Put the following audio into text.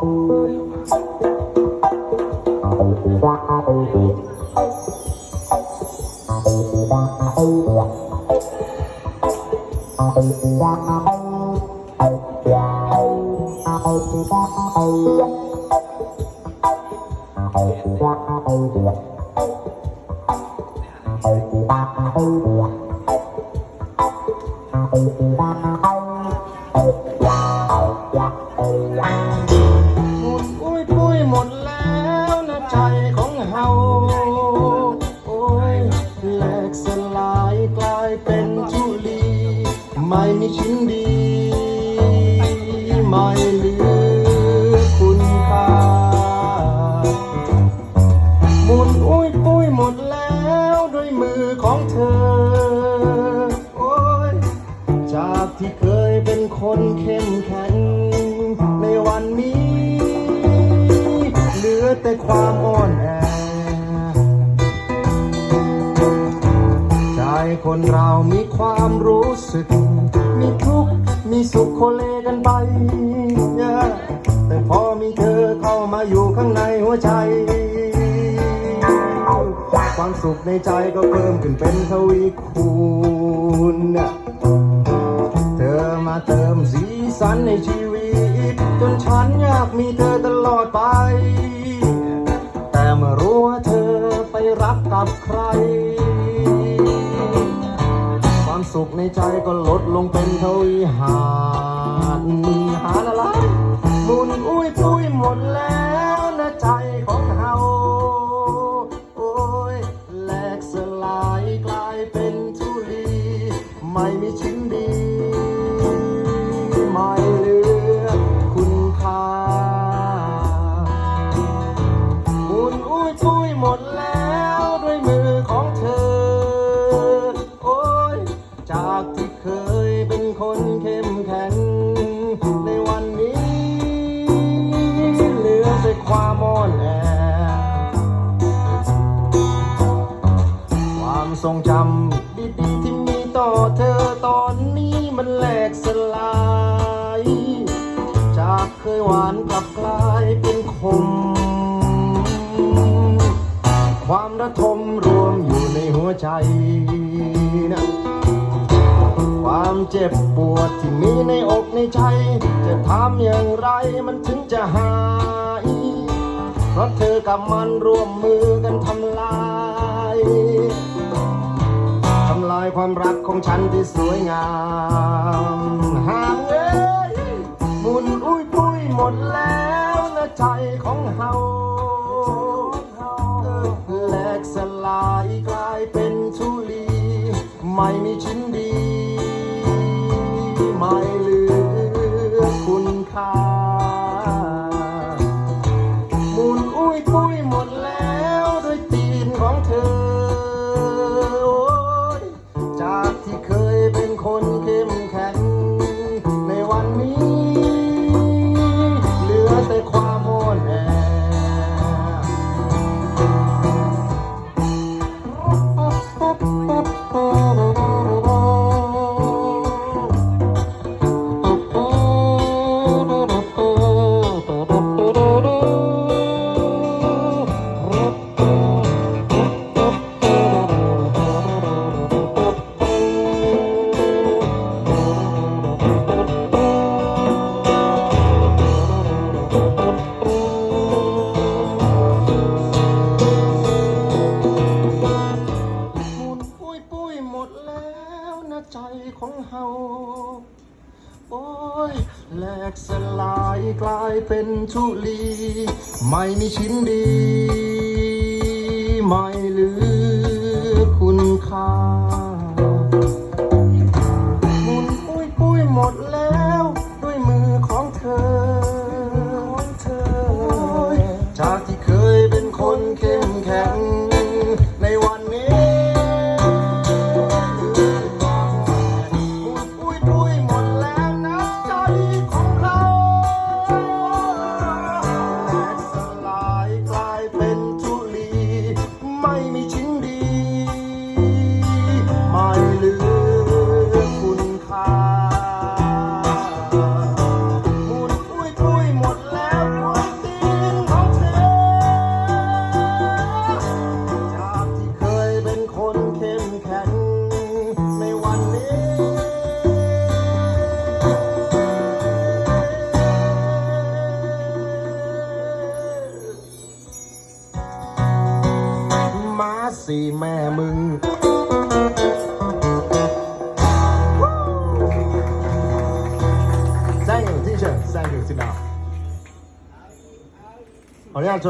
ห ชิ้นดี ไม่เหลือคุณค่าหมุนอุ้ยปุ้ยหมดแล้วด้วยมือของเธอ โอ้ย จากที่เคยเป็นคนเข้มแข็ง ในวันนี้ เหลือแต่ความอ่อนแอใจคนเรามีความรู้สึก มีสุขโคเลกันไป แต่พอมีเธอเข้ามาอยู่ข้างในหัวใจ ความสุขในใจก็เพิ่มขึ้นเป็นทวีคูณ เธอมาเติมสีสันในชีวิต จนฉันอยากมีเธอตลอดไป แต่เมื่อรู้ว่าเธอไปรักกับใคร สุขในใจก็ลดลงเป็นทวีหารหาละละบุญอุ้ยปุ้ยหมดแล้วนะใจของเฮาโอ้ยแหลกสลายกลายเป็นทุลี ไม่มีชิ้นดีามอนแอความทรงจำดีๆที่มีต่อเธอตอนนี้มันแหลกสลาย จากเคยหวานกลับกลายเป็นคม ความระทมรวมอยู่ในหัวใจนะความเจ็บปวดที่มีในอกในใจ จะทำอย่างไรมันถึงจะหาย ราะเธอกับมันร่วมมือกันทำลายทำลายความรักของฉันที่สวยงามห่างเอ้ยมุนอุ้ยปุ้ยหมดแล้วนะใจของเฮาแหลกสลายกลายเป็นทุลี ไม่มีชิ้นดี มุนอุ้ ใจของเฮาโอ้ยแหลกสลายกลายเป็นทุลี ไม่มีชิ้นดี ไม่เหลือคุณค่าหมุนปุ้ยปุ้ยหมดแล้ว ด้วยมือของเธออเธอจากที่เคยเป็นคนเข้มแข็ง ขออนุญาต